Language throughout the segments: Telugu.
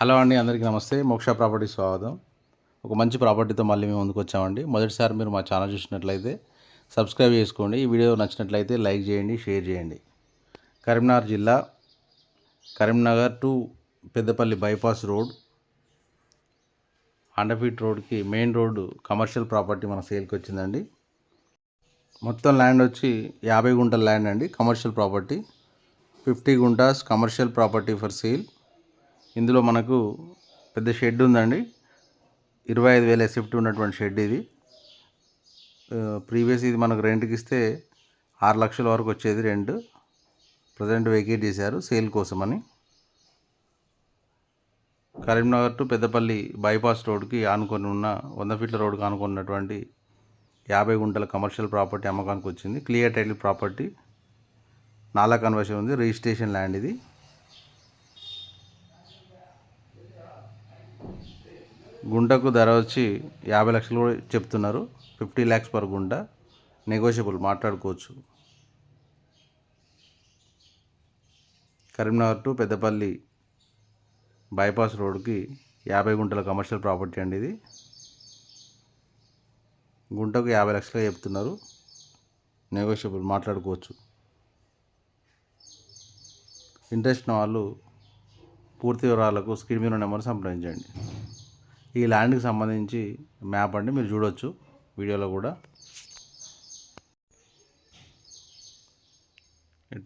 హలో అండి అందరికీ నమస్తే. మోక్ష ప్రాపర్టీ స్వాగతం. ఒక మంచి ప్రాపర్టీతో మళ్ళీ మేము ముందుకు వచ్చామండి. మొదటిసారి మీరు మా ఛానల్ చూసినట్లయితే సబ్స్క్రైబ్ చేసుకోండి. ఈ వీడియో నచ్చినట్లయితే లైక్ చేయండి షేర్ చేయండి. కరీంనగర్ జిల్లా Karimnagar to Peddapalli bypass road hundred రోడ్కి మెయిన్ రోడ్డు కమర్షియల్ ప్రాపర్టీ మన సేల్కి వచ్చిందండి. మొత్తం ల్యాండ్ వచ్చి యాభై గుంటల ల్యాండ్ అండి commercial property. Fifty guntas commercial property for sale. ఇందులో మనకు పెద్ద షెడ్ ఉందండి. ఇరవై ఐదు వేల ఎస్ఎఫ్టీ ఉన్నటువంటి షెడ్ ఇది. ప్రీవియస్ ఇది మనకు రెంట్కి ఇస్తే ఆరు లక్షల వరకు వచ్చేది రెంట్. ప్రజెంట్ వెకేట్ చేశారు సేల్ కోసమని. కరీంనగర్ టు పెద్దపల్లి బైపాస్ రోడ్కి ఆనుకొని ఉన్న వంద ఫీట్ల రోడ్కి ఆనుకున్నటువంటి యాభై గుంటల కమర్షియల్ ప్రాపర్టీ అమ్మకానికి వచ్చింది. Clear title property. నాలా కన్వర్షన్ ఉంది రిజిస్ట్రేషన్ ల్యాండ్ ఇది. గుంటకు ధర వచ్చి యాభై లక్షలు కూడా చెప్తున్నారు. Fifty lakhs per gunta negotiable మాట్లాడుకోవచ్చు. కరీంనగర్ టు పెద్దపల్లి బైపాస్ రోడ్కి యాభై గుంటల కమర్షియల్ ప్రాపర్టీ అండి ఇది. గుంటకు యాభై లక్షలు చెప్తున్నారు. నెగోషియబుల్ మాట్లాడుకోవచ్చు. ఇంట్రెస్ట్ ఉన్న వాళ్ళు పూర్తి వివరాలకు స్క్రీన్ మీద నెంబర్ సంప్రదించండి. ఈ ల్యాండ్కి సంబంధించి మ్యాప్ అండి మీరు చూడొచ్చు వీడియోలో కూడా.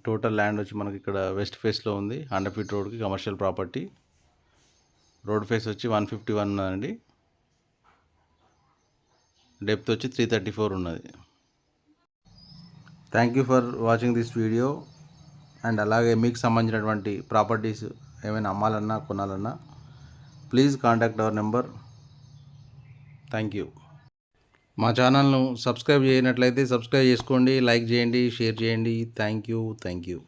టోటల్ ల్యాండ్ వచ్చి మనకి ఇక్కడ వెస్ట్ ఫేస్లో ఉంది హండ్రెడ్ ఫీట్ రోడ్కి కమర్షియల్ ప్రాపర్టీ. రోడ్ ఫేస్ వచ్చి వన్ ఫిఫ్టీ వన్ ఉన్నదండి డెప్త్ వచ్చి త్రీ థర్టీ ఫోర్ ఉన్నది. Thank you for watching this video. And అలాగే మీకు సంబంధించినటువంటి ప్రాపర్టీస్ ఏమైనా అమ్మాలన్నా కొనాలన్నా please contact our number thank you మా ఛానల్ను సబ్స్క్రైబ్ చేయనట్లయితే సబ్స్క్రైబ్ చేసుకోండి లైక్ చేయండి షేర్ చేయండి. Thank you thank you